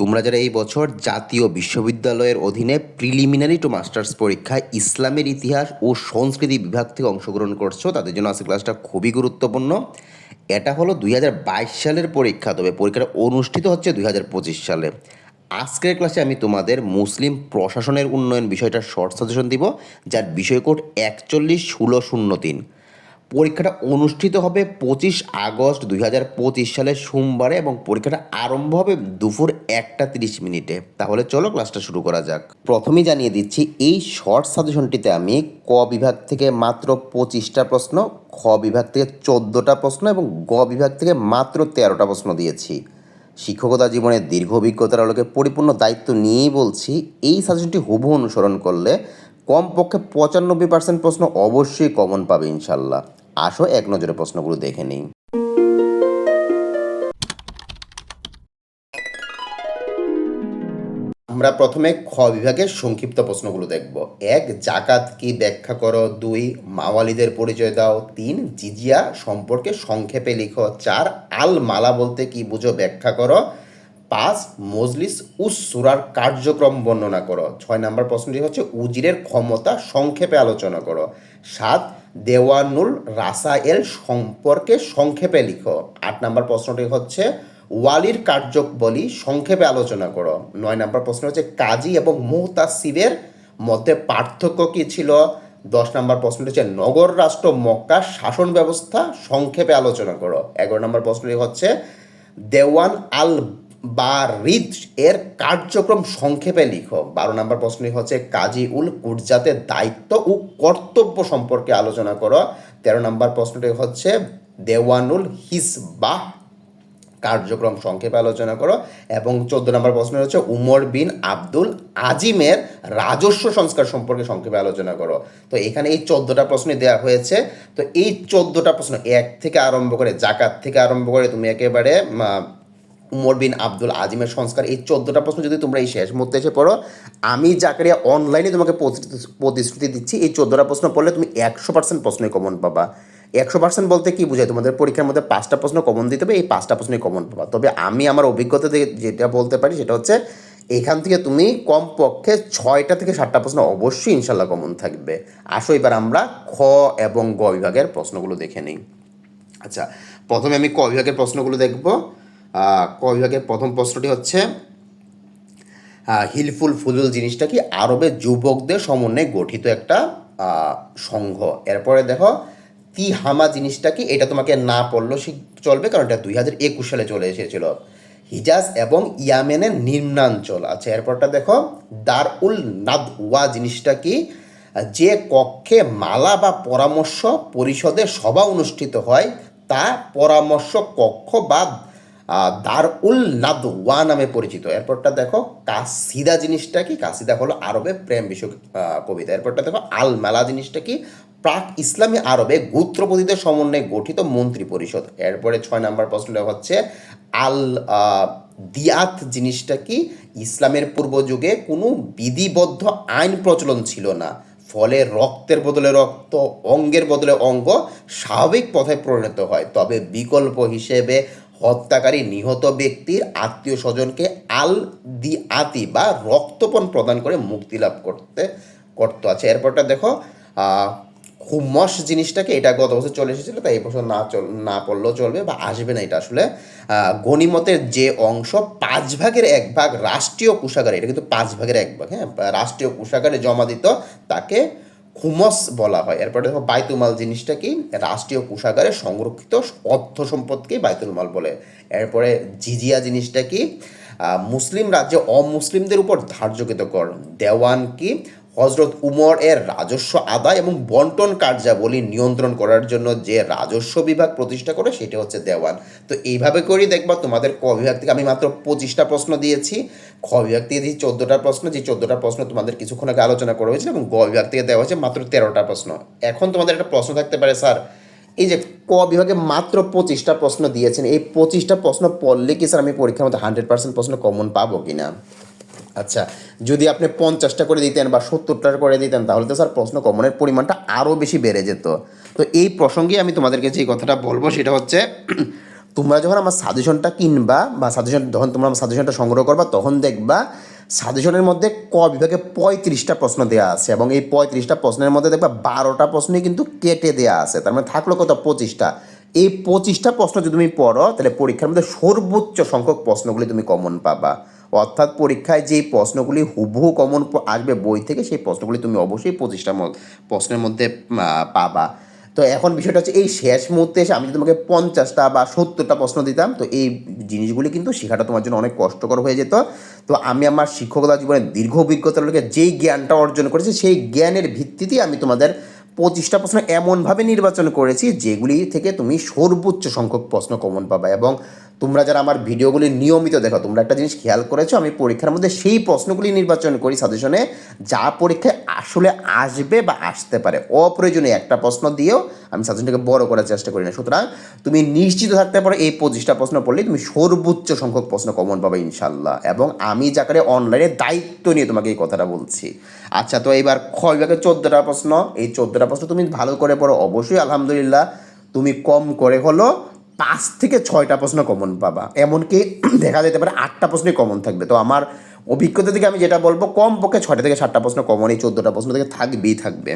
তোমরা যারা এই বছর জাতীয় বিশ্ববিদ্যালয়ের অধীনে প্রিলিমিনারি টু মাস্টার্স পরীক্ষায় ইসলামের ইতিহাস ও সংস্কৃতি বিভাগ থেকে অংশগ্রহণ করছ, তাদের জন্য আজকে ক্লাসটা খুবই গুরুত্বপূর্ণ। এটা হলো দুই হাজার বাইশ সালের পরীক্ষা, তবে পরীক্ষাটা অনুষ্ঠিত হচ্ছে দুই হাজার পঁচিশ সালে। আজকের ক্লাসে আমি তোমাদের মুসলিম প্রশাসনের উন্নয়ন বিষয়টা শর্ট সাজেশন দিব, যার বিষয় কোড একচল্লিশ ষোলো শূন্য তিন। পরীক্ষাটা অনুষ্ঠিত হবে পঁচিশ আগস্ট দুই হাজার পঁচিশ সালের সোমবারে এবং পরীক্ষাটা আরম্ভ হবে দুপুর একটা তিরিশ মিনিটে। তাহলে চলো ক্লাসটা শুরু করা যাক। প্রথমেই জানিয়ে দিচ্ছি, এই শর্ট সাজেশনটিতে আমি ক বিভাগ থেকে মাত্র পঁচিশটা প্রশ্ন, খ বিভাগ থেকে চোদ্দোটা প্রশ্ন এবং গ বিভাগ থেকে মাত্র তেরোটা প্রশ্ন দিয়েছি। শিক্ষকতা জীবনের দীর্ঘ অভিজ্ঞতার আলোকে পরিপূর্ণ দায়িত্ব নিয়েই বলছি, এই সাজেশনটি হুবহু অনুসরণ করলে কমপক্ষে পঁচানব্বই পার্সেন্ট প্রশ্ন অবশ্যই কমন পাবে ইনশাল্লাহ। আসো এক নজরে প্রশ্নগুলো দেখে নিই। আমরা প্রথমে খ বিভাগের সংক্ষিপ্ত প্রশ্নগুলো দেখব। এক, জাকাত কি ব্যাখ্যা করো? দুই, মাওয়ালিদের পরিচয় দাও। তিন, জিজিয়া সম্পর্কে সংক্ষেপে লিখো। চার আল মালা বলতে কি বুঝো ব্যাখ্যা করো? পাঁচ মজলিস উস সুরার কার্যক্রম বর্ণনা করো। ছয় নম্বর প্রশ্নটি হচ্ছে, উজিরের ক্ষমতা সংক্ষেপে আলোচনা করো। সাত, দেওয়ানুল রাসায়েল সম্পর্কে সংক্ষেপে লিখো। আট নম্বর প্রশ্নটি হচ্ছে, ওয়ালির কার্যবলী সংক্ষেপে আলোচনা করো। নয় নম্বর প্রশ্ন হচ্ছে, কাজী এবং মুহতাসিবের মধ্যে পার্থক্য কী ছিল? দশ নম্বর প্রশ্নটি হচ্ছে, নগর রাষ্ট্র মক্কার শাসন ব্যবস্থা সংক্ষেপে আলোচনা করো। এগারো নম্বর প্রশ্নটি হচ্ছে, দেওয়ান আল বারিদ এর কার্যক্রম সংক্ষেপে লিখো। বারো নম্বর প্রশ্নটি হচ্ছে, কাজী উল কুরজাতের দায়িত্ব ও কর্তব্য সম্পর্কে আলোচনা করো। তেরো নম্বর প্রশ্নটি হচ্ছে, দেওয়ানুল হিসবাহ কার্যক্রম সংক্ষেপে আলোচনা করো। এবং চোদ্দ নম্বর প্রশ্ন হচ্ছে, উমর বিন আব্দুল আজিমের রাজস্ব সংস্কার সম্পর্কে সংক্ষেপে আলোচনা করো। তো এখানে এই চোদ্দোটা প্রশ্নই দেওয়া হয়েছে। তো এই চোদ্দোটা প্রশ্ন এক থেকে আরম্ভ করে, জাকাত থেকে আরম্ভ করে, তুমি একেবারে উমর বিন আব্দুল আজিমের সংস্কার। এই চোদ্দোটা প্রশ্ন যদি তোমরা এই শেষ মুহূর্তে এসে পড়ো, আমি জাকারিয়া অনলাইনে তোমাকে প্রতিশ্রুতি- দিচ্ছি, এই চোদ্দোটা প্রশ্ন পড়লে তুমি একশো পার্সেন্ট প্রশ্নই কমন পাবা। একশো পার্সেন্ট বলতে কি বোঝায়? তোমাদের পরীক্ষার মধ্যে পাঁচটা প্রশ্ন কমন দিতে হবে, এই পাঁচটা প্রশ্নই কমন পাবা। তবে আমি আমার অভিজ্ঞতা থেকে যেটা বলতে পারি সেটা হচ্ছে, এখান থেকে তুমি কমপক্ষে ছয়টা থেকে সাতটা প্রশ্ন অবশ্যই ইনশাল্লাহ কমন থাকবে। আসো এবার আমরা খ এবং গ বিভাগের প্রশ্নগুলো দেখে নিই। আচ্ছা প্রথমে আমি ক বিভাগের প্রশ্নগুলো দেখব। ক বিভাগের প্রথম প্রশ্নটি হচ্ছে হিলফুল ফুজুল জিনিসটা কি আরবের যুবকদের সমন্বয়ে গঠিত একটা সংঘ? এরপরে দেখো তিহামা জিনিসটা কি? এটা তোমাকে না পড়লেও চলবে, কারণ এটা দুই হাজার একুশ সালে চলে এসেছিল। হিজাজ এবং ইয়ামেনের নিম্নাঞ্চল আচ্ছা এরপরটা দেখো দার উল নাদওয়া জিনিসটা কি? যে কক্ষে মালা বা পরামর্শ পরিষদের সভা অনুষ্ঠিত হয়, তা পরামর্শ কক্ষ বা দার উল নাদওয়া নামে পরিচিত। এরপরটা দেখো, কাসিদা জিনিসটা কি? কাসিদা হলো আরবে প্রেম বিষয়ক কবিতা। এরপরটা দেখো আল মেলা জিনিসটা কি? প্রাক ইসলামী আরবে গোত্রপতিদের সমন্বয়ে গঠিত মন্ত্রী পরিষদ। এরপরে ছয় নম্বর প্রশ্নটা হচ্ছে, আল দিয়াত জিনিসটা কি? ইসলামের পূর্ব যুগে কোনো বিধিবদ্ধ আইন প্রচলন ছিল না। ফলে রক্তের বদলে রক্ত, অঙ্গের বদলে অঙ্গ স্বাভাবিক পথে পরিণত হয়। তবে বিকল্প হিসেবে হত্যাকারী নিহত ব্যক্তির আত্মীয় স্বজনকে আল দি আতি বা রক্তপণ প্রদান করে মুক্তি লাভ করতে করতো আছে। এরপরটা দেখো হুমস জিনিসটাকে এটা গত বছর চলে এসেছিল, তাই এই বছর না চল, না পড়লেও চলবে বা আসবে না এটা আসলে। গণিমতের যে অংশ, পাঁচ ভাগের এক ভাগ রাষ্ট্রীয় কোষাগারে, এটা কিন্তু পাঁচ ভাগের এক ভাগ হ্যাঁ রাষ্ট্রীয় কোষাগারে জমা দিত, তাকে খুমস বলা হয়। এরপরে দেখো বাইতুমাল জিনিসটা কি রাষ্ট্রীয় কোষাগারে সংরক্ষিত অর্থ সম্পদকে বাইতুল মাল বলে। এরপরে জিজিয়া জিনিসটা কি মুসলিম রাজ্যে অমুসলিমদের উপর ধার্যকৃত কর দেওয়ান কি হজরত উমর এর রাজস্ব আদায় এবং বন্টন কার্যাবলী নিয়ন্ত্রণ করার জন্য যে রাজস্ব বিভাগ প্রতিষ্ঠা করে সেটা হচ্ছে দেওয়ান। তো এইভাবে করেই দেখবা তোমাদের ক বিভাগ থেকে আমি মাত্র পঁচিশটা প্রশ্ন দিয়েছি। খ বিভাগ থেকে দিয়েছি চোদ্দোটা প্রশ্ন, যে চোদ্দোটা প্রশ্ন তোমাদের কিছুক্ষণ আগে আলোচনা করা হয়েছিল এবং গ বিভাগ থেকে দেওয়া হয়েছে মাত্র তেরোটা প্রশ্ন। এখন তোমাদের একটা প্রশ্ন থাকতে পারে, স্যার, এই যে ক বিভাগে মাত্র পঁচিশটা প্রশ্ন দিয়েছেন, এই পঁচিশটা প্রশ্ন পড়লে কি, স্যার, আমি পরীক্ষার মধ্যে হান্ড্রেড পার্সেন্ট প্রশ্ন কমন পাবো কি না আচ্ছা যদি আপনি পঞ্চাশটা করে দিতেন বা সত্তরটা করে দিতেন, তাহলে তো স্যার প্রশ্ন কমনের পরিমাণটা আরও বেশি বেড়ে যেত। তো এই প্রসঙ্গে আমি তোমাদেরকে যে কথাটা বলব, সেটা হচ্ছে, তোমরা যখন আমার সাজেশনটা কিনবা বা সাজেশন, যখন তোমরা আমার সাজেশনটা সংগ্রহ করবা, তখন দেখবা সাজেশনের মধ্যে ক বিভাগে পঁয়ত্রিশটা প্রশ্ন দেওয়া আছে এবং এই পঁয়ত্রিশটা প্রশ্নের মধ্যে দেখবা বারোটা প্রশ্নই কিন্তু কেটে দেওয়া আছে, তার মানে থাকল কত? পঁচিশটা। এই পঁচিশটা প্রশ্ন যদি তুমি পড়ো, তাহলে পরীক্ষার মধ্যে সর্বোচ্চ সংখ্যক প্রশ্নগুলি তুমি কমন পাবা। অর্থাৎ পরীক্ষায় যেই প্রশ্নগুলি হুবহু কমন আসবে বই থেকে, সেই প্রশ্নগুলি তুমি অবশ্যই পঁচিশটা প্রশ্নের মধ্যে পাবা। তো এখন বিষয়টা হচ্ছে এই শেষ মুহূর্তে এসে আমি যদি তোমাকে পঞ্চাশটা বা সত্তরটা প্রশ্ন দিতাম, তো এই জিনিসগুলি কিন্তু শেখাটা তোমার জন্য অনেক কষ্টকর হয়ে যেত। তো আমি আমার শিক্ষকতা জীবনে দীর্ঘ অভিজ্ঞতার লোকে যেই জ্ঞানটা অর্জন করেছি, সেই জ্ঞানের ভিত্তিতেই আমি তোমাদের পঁচিশটা প্রশ্ন এমনভাবে নির্বাচন করেছি, যেগুলি থেকে তুমি সর্বোচ্চ সংখ্যক প্রশ্ন কমন পাবা এবং তোমরা যারা আমার ভিডিওগুলি নিয়মিত দেখো, তোমরা একটা জিনিস খেয়াল করেছ? আমি পরীক্ষার মধ্যে সেই প্রশ্নগুলি নির্বাচন করি সাজেশনে, যা পরীক্ষায় আসলে আসবে বা আসতে পারে। অপ্রয়োজনীয় একটা প্রশ্ন দিয়েও আমি সাজেশনটাকে বড় করার চেষ্টা করি না। সুতরাং তুমি নিশ্চিত থাকতে পারো, এই পঁচিশটা প্রশ্ন পড়লে তুমি সর্বোচ্চ সংখ্যক প্রশ্ন কমন পাবে ইনশাল্লাহ এবং আমি যাকারে অনলাইনে দায়িত্ব নিয়ে তোমাকে এই কথাটা বলছি। আচ্ছা তো এবার খ বিভাগের চোদ্দোটা প্রশ্ন। এই চোদ্দোটা প্রশ্ন তুমি ভালো করে পড়ো। অবশ্যই আলহামদুলিল্লাহ, তুমি কম করে হলো। পাঁচ থেকে ছয়টা প্রশ্ন কমন পাবা। এমনকি দেখা যেতে পারে আটটা প্রশ্নই কমন থাকবে। তো আমার অভিজ্ঞতা থেকে আমি যেটা বলব কম পক্ষে ছয়টা থেকে সাতটা প্রশ্ন কমন এই চোদ্দোটা প্রশ্ন থেকে থাকবেই থাকবে।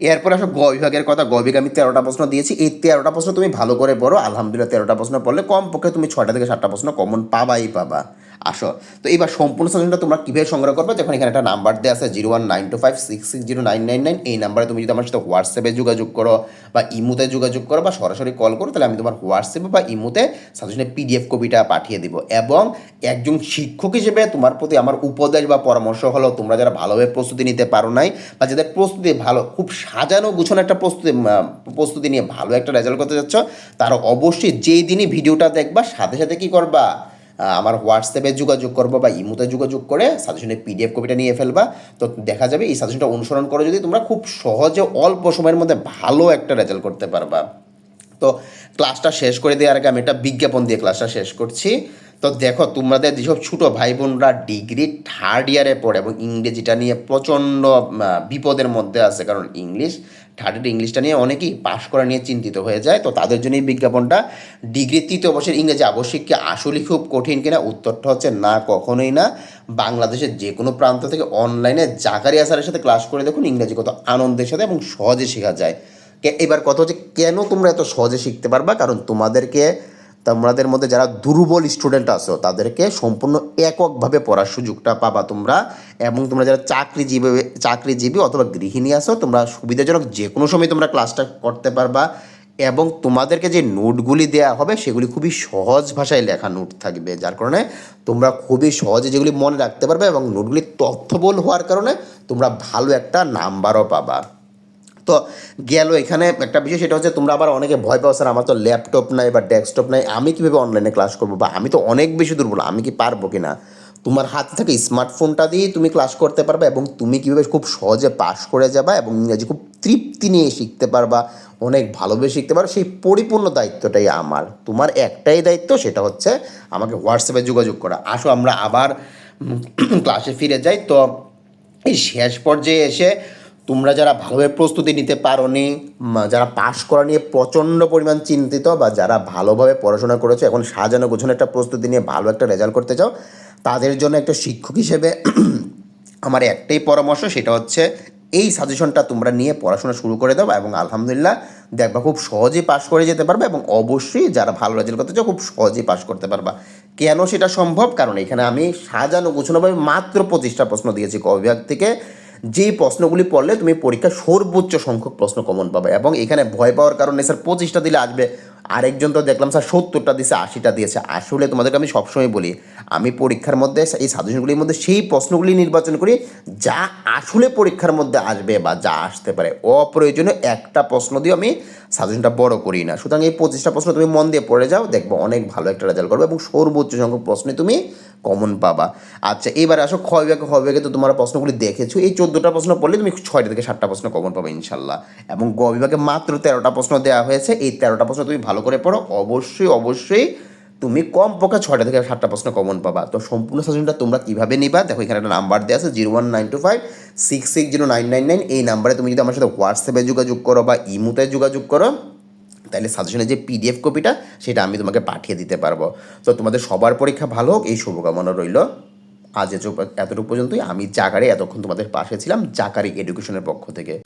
এরপরে আসো গ বিভাগের কথা। গ বিভাগে আমি তেরোটা প্রশ্ন দিয়েছি। এই তেরোটা প্রশ্ন তুমি ভালো করে পড়ো। আলহামদুলিল্লাহ, তেরোটা প্রশ্ন পড়লে কম পক্ষে তুমি ছয়টা থেকে সাতটা প্রশ্ন কমন পাবাই পাবা। আসো। তো এবার সম্পূর্ণ সাজেশনটা তোমরা কীভাবে সংগ্রহ করবে? যখন এখানে একটা নাম্বার দেওয়া আছে zero one nine two five six six zero nine nine nine এই নাম্বারে তুমি যদি আমার সাথে হোয়াটসঅ্যাপে যোগাযোগ করো বা ইমুতে যোগাযোগ করো বা সরাসরি কল করো, তাহলে আমি তোমার হোয়াটসঅ্যাপে বা ইমুতে সাজেশনের পিডিএফ কপিটা পাঠিয়ে দিব। এবং একজন শিক্ষক হিসেবে তোমার প্রতি আমার উপদেশ বা পরামর্শ হলো, তোমরা যারা ভালোভাবে প্রস্তুতি নিতে পারো নাই বা যাদের প্রস্তুতি ভালো, খুব সাজানো গুছানো একটা প্রস্তুতি প্রস্তুতি নিয়ে ভালো একটা রেজাল্ট করতে যাচ্ছ তারা অবশ্যই যেই দিনই ভিডিওটা দেখবা, সাথে সাথে কী করবা? আমার হোয়াটসঅ্যাপে যোগাযোগ করব বা ইমুতে যোগাযোগ করে সাজেশনের পিডিএফ কপিটা নিয়ে ফেলবা। তো দেখা যাবে এই সাজেশনটা অনুসরণ করে যদি তোমরা খুব সহজে অল্প সময়ের মধ্যে ভালো একটা রেজাল্ট করতে পারবা। তো ক্লাসটা শেষ করে দেওয়ার আগে আমি একটা বিজ্ঞাপন দিয়ে ক্লাসটা শেষ করছি। তো দেখো তোমাদের যেসব ছোটো ভাই বোনরা ডিগ্রি থার্ড ইয়ারে পড়ে এবং ইংরেজিটা নিয়ে প্রচণ্ড বিপদের মধ্যে আছে, কারণ ইংলিশ থার্ড ইংলিশটা নিয়ে অনেকেই পাশ করা নিয়ে চিন্তিত হয়ে যায়। তো তাদের জন্য এই বিজ্ঞাপনটা ডিগ্রি তৃতীয় বর্ষের ইংরেজি আবশ্যিক কি আসলেই খুব কঠিন কিনা, উত্তরটা হচ্ছে না, কখনোই না। বাংলাদেশের যে কোনো প্রান্ত থেকে অনলাইনে জাকারিয়া স্যারের সাথে ক্লাস করে দেখুন, ইংরেজি কত আনন্দের সাথে এবং সহজে শেখা যায়। এবার কথা হচ্ছে কেন তোমরা এত সহজে শিখতে পারবা? কারণ তোমাদেরকে তোমাদের মধ্যে যারা দুর্বল স্টুডেন্ট আছো, তাদেরকে সম্পূর্ণ এককভাবে পড়ার সুযোগটা পাবা তোমরা। এবং তোমরা যারা চাকরিজীবী চাকরিজীবী অথবা গৃহিণী আছো, তোমরা সুবিধাজনক যে কোনো সময় তোমরা ক্লাসটা করতে পারবা। এবং তোমাদেরকে যে নোটগুলি দেওয়া হবে, সেগুলি খুবই সহজ ভাষায় লেখা নোট থাকবে। যার কারণে তোমরা খুবই সহজে যেগুলি মনে রাখতে পারবে এবং নোটগুলি তথ্যবল হওয়ার কারণে তোমরা ভালো একটা নাম্বারও পাবা। তো গেল এখানে। একটা বিষয় সেটা হচ্ছে তোমরা আবার অনেকে ভয় পাও, স্যার, আমার তো ল্যাপটপ নাই বা ডেস্কটপ নাই, আমি কীভাবে অনলাইনে ক্লাস করব? বা, আমি তো অনেক বেশি দুর্বল, আমি কি পারব কি না তোমার হাতে থাকে স্মার্টফোনটা দিয়েই তুমি ক্লাস করতে পারবে এবং তুমি কীভাবে খুব সহজে পাশ করে যাবা এবং ইংরেজি খুব তৃপ্তি নিয়ে শিখতে পারবা, অনেক ভালোভাবে শিখতে পারো সেই পরিপূর্ণ দায়িত্বটাই আমার। তোমার একটাই দায়িত্ব সেটা হচ্ছে আমাকে হোয়াটসঅ্যাপে যোগাযোগ করা। আসো, আমরা আবার ক্লাসে ফিরে যাই। তো এই শেষ পর্যায়ে এসে তোমরা যারা ভালোভাবে প্রস্তুতি নিতে পারোনি উম, যারা পাশ করা নিয়ে প্রচণ্ড পরিমাণ চিন্তিত বা যারা ভালোভাবে পড়াশোনা করেছ এখন সাজানো গোছানো একটা প্রস্তুতি নিয়ে ভালো একটা রেজাল্ট করতে চাও তাদের জন্য একটা শিক্ষক হিসেবে আমার একটাই পরামর্শ সেটা হচ্ছে এই সাজেশনটা তোমরা নিয়ে পড়াশোনা শুরু করে দাও এবং আলহামদুলিল্লাহ দেখবা খুব সহজেই পাশ করে যেতে পারবে এবং অবশ্যই যারা ভালো রেজাল্ট করতে চাও খুব সহজেই পাশ করতে পারবা। কেন সেটা সম্ভব? কারণ এখানে আমি সাজানো গোছানোভাবে মাত্র পঁচিশটা প্রশ্ন দিয়েছি ক বিভাগ থেকে। যেই প্রশ্নগুলি পড়লে তুমি পরীক্ষার সর্বোচ্চ সংখ্যক প্রশ্ন কমন পাবে এবং এখানে ভয় পাওয়ার কারণে স্যার পঁচিশটা দিলে আসবে। আরেকজন তো দেখলাম স্যার সত্তরটা দিয়েছে আশিটা দিয়েছে। আসলে তোমাদেরকে আমি সবসময় বলি, আমি পরীক্ষার মধ্যে এই সাজেশনগুলির মধ্যে সেই প্রশ্নগুলি নির্বাচন করি, যা আসলে পরীক্ষার মধ্যে আসবে বা যা আসতে পারে। অপ্রয়োজনীয় একটা প্রশ্ন দিয়ে আমি সাজেশনটা বড় করি না। সুতরাং এই পঁচিশটা প্রশ্ন তুমি মন দিয়ে পড়ে যাও, দেখব অনেক ভালো একটা রেজাল্ট করবে এবং সর্বোচ্চ সংখ্যক প্রশ্নে তুমি কমন পাবা। আচ্ছা এবার আসো, ক্ষয় বিভাগে ক্ষয় বিভাগে তো তোমার প্রশ্নগুলি দেখেছ। এই চোদ্দোটা প্রশ্ন পড়লে তুমি ছয়টা থেকে সাতটা প্রশ্ন কমন পাবে ইনশাল্লাহ। এবং গ বিভাগে মাত্র তেরোটা প্রশ্ন দেওয়া হয়েছে। এই তেরোটা প্রশ্ন তুমি ভালো করে পড়ো। অবশ্যই অবশ্যই তুমি কম পক্ষে ছয়টা থেকে সাতটা প্রশ্ন কমন পাবা। তো সম্পূর্ণ সাজেশনটা তোমরা কীভাবে নিবা? দেখো, এখানে একটা নাম্বার দেওয়া আছে zero one nine two five six six zero nine nine nine এই নাম্বারে তুমি যদি আমার সাথে হোয়াটসঅ্যাপে যোগাযোগ করো বা ইমোতে যোগাযোগ করো তাহলে সাজেশনের যে পিডিএফ কপিটা সেটা আমি তোমাকে পাঠিয়ে দিতে পারব। তো তোমাদের সবার পরীক্ষা ভালো হোক, এই শুভকামনা রইল। আজ এত- এতটুকু পর্যন্তই। আমি জাকারে এতক্ষণ তোমাদের পাশে ছিলাম, জাকারি এডুকেশনের পক্ষ থেকে।